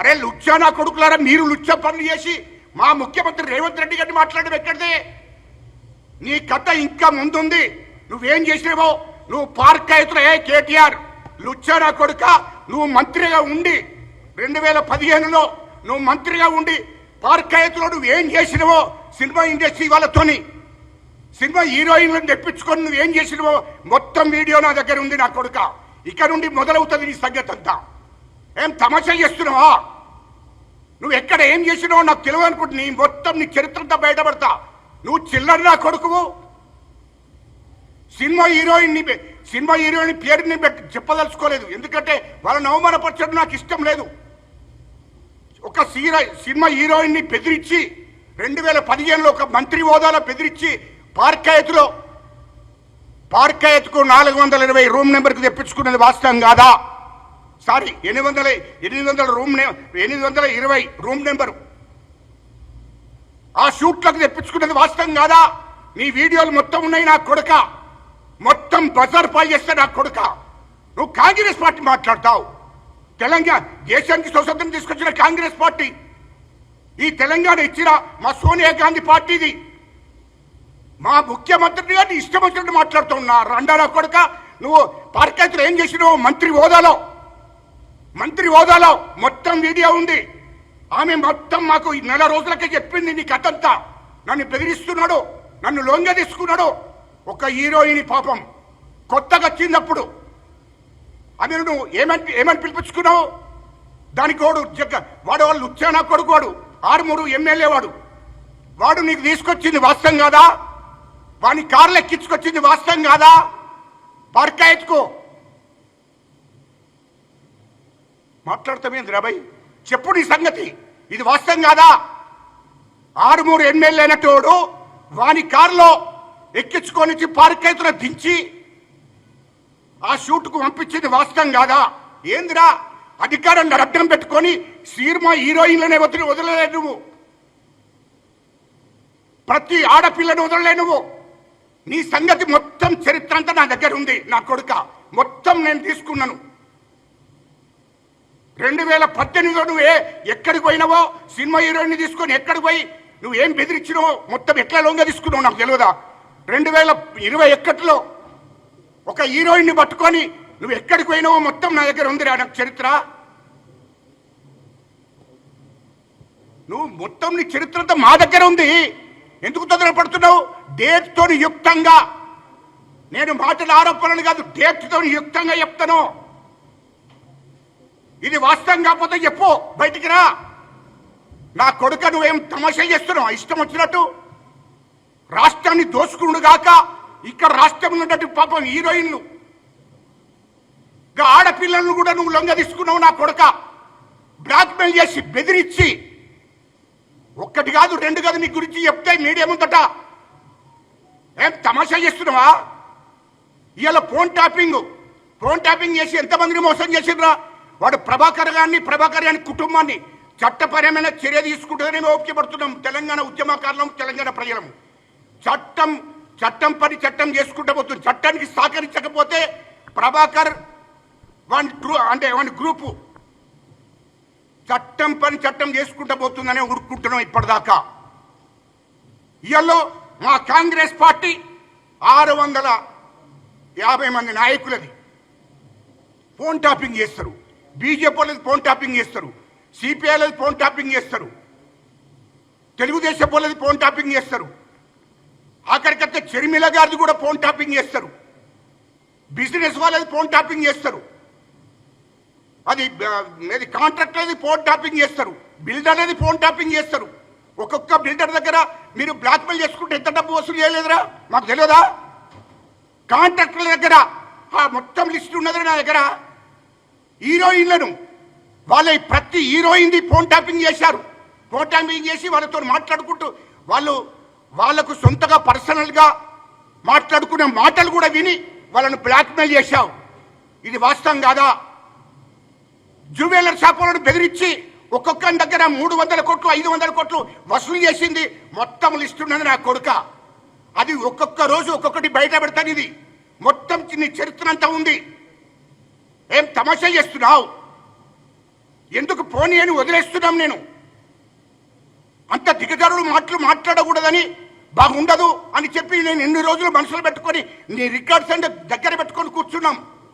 అరే లుచ్చా నా కొడుకులారా మీరు లుచ్చ పనులు చేసి మా ముఖ్యమంత్రి రేవంత్ రెడ్డి గారిని మాట్లాడడం ఎక్కడిది? నీ కథ ఇంకా ముందుంది. నువ్వేం చేసినావో? నువ్వు పార్క్ అవుతున్నాయే కేటీఆర్? లుచ్చా నా కొడుక నువ్వు మంత్రిగా ఉండి రెండు వేల పదిహేనులో నువ్వు మంత్రిగా ఉండి పార్క్ అవుతులో నువ్వేం చేసినావో సినిమా ఇండస్ట్రీ వాళ్ళతోని? సినిమా హీరోయిన్లను తెప్పించుకొని నువ్వు ఏం చేసినావో? మొత్తం వీడియో నా దగ్గర ఉంది నా కొడుక. ఇక్కడ నుండి మొదలవుతుంది నీ సంగతి అంతా. ఏం తమాషా చేస్తున్నావా? నువ్వు ఎక్కడ ఏం చేసినావో నాకు తెలియదు అనుకుంటు నీ మొత్తం నీ చరిత్రంతా బయటపడతా. నువ్వు చిల్లర నా కొడుకువు. సినిమా హీరోయిన్ని సినిమా హీరోయిన్ పేరుని పెట్టి చెప్పదలుచుకోలేదు. ఎందుకంటే వాళ్ళని అవమానపరచడం నాకు ఇష్టం లేదు. ఒక సీర సినిమా హీరోయిన్ని బెదిరించి రెండు వేల పదిహేనులో ఒక మంత్రి హోదాలో బెదిరించి పార్కాయత్లో పార్కాయత్కు నాలుగు వందల ఇరవై రూమ్ నెంబర్కి తెప్పించుకున్నది వాస్తవం కాదా? సారీ ఎనిమిది వందల ఎనిమిది వందల రూమ్ ఎనిమిది వందల ఇరవై రూమ్ నెంబరు. ఆ షూట్లకు తెప్పించుకున్నది వాస్తవం కాదా? నీ వీడియోలు మొత్తం ఉన్నాయి నా కొడుక. మొత్తం బజార్ పాల్ చేస్తే నా కొడుక. నువ్వు కాంగ్రెస్ పార్టీ మాట్లాడతావు. తెలంగాణ దేశానికి స్వతంత్రం తీసుకొచ్చిన కాంగ్రెస్ పార్టీ. ఈ తెలంగాణ ఇచ్చిన మా సోనియా గాంధీ పార్టీది. మా ముఖ్యమంత్రి గారిని ఇష్టం వచ్చినట్టు మాట్లాడుతున్నా రండారా కొడుక. నువ్వు పార్కేతులు ఏం చేసినావు మంత్రి హోదాలో. మంత్రి హోదాలో మొత్తం వీడియో ఉంది. ఆమె మొత్తం మాకు ఈ నెల రోజులకే చెప్పింది నీ కథంతా. నన్ను బెదిరిస్తున్నాడు నన్ను లొంగ తీసుకున్నాడు. ఒక హీరోయిన్ పాపం కొత్తగా వచ్చిందప్పుడు అది నువ్వు ఏమని ఏమని పిలిపించుకున్నావు? దానికి వాడు జగ్గ వాడు వాళ్ళు ఉచ్చానా కొడుకు వాడు ఆరుమూరు ఎమ్మెల్యే వాడు. వాడు నీకు తీసుకొచ్చింది వాస్తవం కాదా? వాని కార్లు ఎక్కించుకొచ్చింది వాస్తవం కాదా? పర్కా మాట్లాడతామేంది రాబాయ్ చెప్పు నీ సంగతి. ఇది వాస్తవం కాదా? ఆరుమూరు ఎమ్మెల్యే అయినటోడు వాని కారులో ఎక్కించుకొని పార్కెత్తున దించి ఆ షూట్కు పంపించింది వాస్తవం కాదా? ఏందిరా? అధికారాన్ని అడ్డం పెట్టుకొని సినిమా హీరోయిన్లనే వదిలి వదలలే నువ్వు. ప్రతి ఆడపిల్లను వదలలే నువ్వు. నీ సంగతి మొత్తం చరిత్ర అంతా నా దగ్గర ఉంది నా కొడుక. మొత్తం నేను తీసుకున్నాను. రెండు వేల పద్దెనిమిదిలో నువ్వే ఎక్కడికి పోయినావో? సినిమా హీరోయిన్ తీసుకొని ఎక్కడికి పోయి? నువ్వు ఏం బెదిరించినావో? మొత్తం ఎట్లా లొంగ తీసుకున్నావు నాకు తెలియదా రెండు వేల ఇరవై ఒకటిలో ఒక హీరోయిన్ని పట్టుకొని నువ్వు ఎక్కడికి పోయినావో మొత్తం నా దగ్గర ఉందిరా నాకు చరిత్ర. నువ్వు మొత్తం నీ చరిత్రతో మా దగ్గర ఉంది. ఎందుకు తొందరపడుతున్నావు డేట్తో యుక్తంగా. నేను మాటల ఆరోపణలు కాదు డేట్తో యుక్తంగా చెప్తాను. ఇది వాస్తవం కాకపోతే చెప్పు బయటికి రా. నా కొడుక నువ్వేం తమాషా చేస్తున్నావు? ఇష్టం వచ్చినట్టు. రాష్ట్రాన్ని దోసుకుడు గాక ఇక్కడ రాష్ట్రంలో ఉన్నట్టు పాపం హీరోయిన్లు. ఆడపిల్లలను కూడా నువ్వు లొంగ తీసుకున్నావు నా కొడుక. బ్లాక్మెయిల్ చేసి బెదిరించి. ఒక్కటి కాదు రెండు కాదు నీ గురించి చెప్తే మీడియా ముందట. ఏం తమాషా చేస్తున్నావా? ఇవాళ ఫోన్ ట్యాపింగ్ ఫోన్ ట్యాపింగ్ చేసి ఎంతమందిని మోసం చేసిండ్రా? వాడు ప్రభాకర్ గారిని ప్రభాకర్ గారి కుటుంబాన్ని చట్టపరమైన చర్య తీసుకుంటుందని ఓపికపడుతున్నాం. తెలంగాణ ఉద్యమకారులం తెలంగాణ ప్రజలం. చట్టం చట్టం పని చట్టం చేసుకుంటూ పోతుంది. చట్టానికి సహకరించకపోతే ప్రభాకర్ వాని గ్రూ- అంటే వాని గ్రూపు చట్టం పని చట్టం చేసుకుంటూ పోతుందనే ఉరుక్కుంటున్నాం ఇప్పటిదాకా. ఇయల్లో మా కాంగ్రెస్ పార్టీ ఆరు వందల యాభై మంది నాయకులది. ఫోన్ టాపింగ్ చేస్తారు. బీజేపీ వాళ్ళది ఫోన్ టాపింగ్ చేస్తారు. సిపిఐ వాళ్ళది ఫోన్ టాపింగ్ చేస్తారు. తెలుగుదేశం వాళ్ళది ఫోన్ టాపింగ్ చేస్తారు. ఆఖరికైతే చెరిమిల గారిది కూడా ఫోన్ టాపింగ్ చేస్తారు. బిజినెస్ వాళ్ళది ఫోన్ టాపింగ్ చేస్తారు. అది అది కాంట్రాక్ట్ అనేది ఫోన్ టాపింగ్ చేస్తారు. బిల్డర్ అనేది ఫోన్ టాపింగ్ చేస్తారు. ఒక్కొక్క బిల్డర్ దగ్గర మీరు బ్లాక్మెయిల్ చేసుకుంటే ఎంత డబ్బు వసూలు చేయలేదురా? మాకు తెలియదా కాంట్రాక్టర్ల దగ్గర ఆ మొత్తం లిస్ట్ ఉన్నది నా దగ్గర. హీరోయిన్లను. వాళ్ళ ప్రతి హీరోయిన్ది ఫోన్ ట్యాపింగ్ చేశారు. ఫోన్ ట్యాపింగ్ చేసి వాళ్ళతో మాట్లాడుకుంటూ వాళ్ళు వాళ్ళకు సొంతగా పర్సనల్గా మాట్లాడుకునే మాటలు కూడా విని వాళ్ళను బ్లాక్మెయిల్ చేశావు. ఇది వాస్తవం కాదా? జ్యువెలర్ షాప్ వాళ్ళను బెదిరించి ఒక్కొక్కరి దగ్గర మూడు వందల కోట్లు ఐదు వందల కోట్లు వసూలు చేసింది మొత్తం లిస్ట్ ఉన్నది నా కొడుక. అది ఒక్కొక్క రోజు ఒక్కొక్కటి బయట పెడతాను ఇది. మొత్తం చిన్న చరిత్ర అంతా ఉంది. ఏం తమాషా చేస్తున్నావు? ఎందుకు పోనీ అని వదిలేస్తున్నాం నేను? అంత దిగజారుడు మాటలు మాట్లాడకూడదని బాగుండదు అని చెప్పి నేను ఎన్ని రోజులు మనసులో పెట్టుకొని నీ రికార్డ్స్ అంటే దగ్గర పెట్టుకొని కూర్చున్నాం.